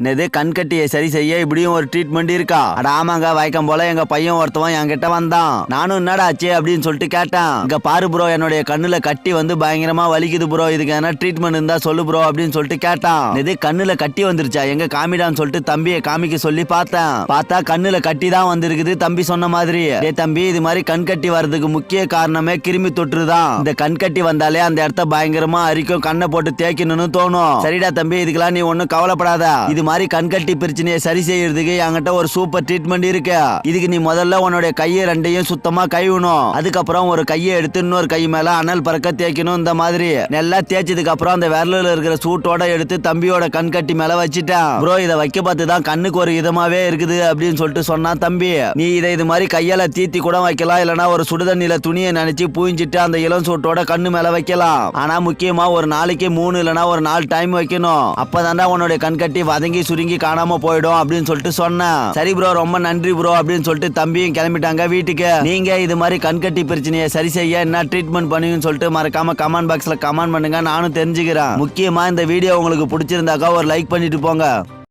என்னது கண்கட்டியை சரி செய்ய இப்படியும் ஒரு ட்ரீட்மெண்ட் இருக்கா? அட ஆமாங்க வழக்கம் போல எங்க பையன் ஒருத்தவன் என்கிட்ட வந்தான். நானும் என்னடா ஆச்சு அப்படின்னு சொல்லிட்டு கேட்டேன். இங்க பாரு ப்ரோ என்னுடைய கண்ணுல கட்டி வந்து பயங்கரமா வலிக்குது ப்ரோ இதுக்கு என்ன ட்ரீட்மெண்ட் இருந்தா சொல்லு ப்ரோ அப்படின்னு சொல்லிட்டு கேட்டான். இது கண்ணுல கட்டி வந்துருச்சா? எங்க காமிடான்னு சொல்லிட்டு தம்பியை காமிக்க சொல்லி பார்த்தேன். பார்த்தா கண்ணுல கட்டி தான் வந்திருக்குது தம்பி சொன்ன மாதிரி. ஏ தம்பி இது மாதிரி கண் கட்டி வர்றதுக்கு முக்கிய காரணமே கிருமி தொற்று தான் இந்த கண் கட்டி வந்தாலே அந்த இடத்த பயங்கரமா அரிக்கும் கண்ணை போட்டு தேய்க்கணும்னு தோணும். சரிடா தம்பி இதுக்கெல்லாம் நீ ஒன்னும் கவலைப்படாத. இது மாதிரி கண்கட்டி பிரச்சனையை சரி செய்யறதுக்கு என்கிட்ட ஒரு சூப்பர் ட்ரீட்மெண்ட் இருக்கு. இதுக்கு நீ முதல்ல உன்னோட கையை ரெண்டையும் சுத்தமா கழுவணும். அதுக்கப்புறம் ஒரு கையை எடுத்து இன்னொரு கை மேல அனல் பறக்க தேய்க்கணும் இந்த மாதிரி. நல்லா தேய்ச்சதுக்கு அப்புறம் அந்த விரலில் இருக்கிற சூட்டோட எடுத்து தம்பியோட கண்கட்டி மேல வச்சுட்டேன். ப்ரோ இதை வைக்க பார்த்து தான் கண்ணுக்கு ஒரு இதமாவே இருக்குது அப்படின்னு சொல்லிட்டு சொன்னா தம்பி. நீ இதை இது மாதிரி கையால தீத்தி கூட வைக்கலாம். இல்லனா ஒரு சுடுதண்ணில துணியை நினைச்சு பூஞ்சிட்டு அந்த இளம் சூட்டோட கண்ணு மேல வைக்கலாம். ஆனா முக்கியமா ஒரு நாளைக்கு மூணு இல்லனா ஒரு நாலு டைம் வைக்கணும். அப்பதான்டா உன்னுடைய கண்கட்டி வதங்கி சுருங்கி காணாம போயிடும் அப்படின்னு சொல்லிட்டு சொன்னேன். சரி ப்ரோ ரொம்ப நன்றி ப்ரோ அப்படின்னு சொல்லிட்டு தம்பியும் கிளம்பிட்டாங்க வீட்டுக்கு. நீங்க இது மாதிரி கண்கட்டி பிரச்சனையை சரி செய்ய என்ன ட்ரீட்மெண்ட் பண்ணுவீங்கன்னு சொல்லிட்டு மறக்காம கமெண்ட் பாக்ஸ்ல கமெண்ட் பண்ணுங்க. நானும் தெரிஞ்சுக்கிறேன். முக்கியமா இந்த வீடியோ உங்களுக்கு பிடிச்சிருந்தாக்கா ஒரு லைக் பண்ணிட்டு போங்க.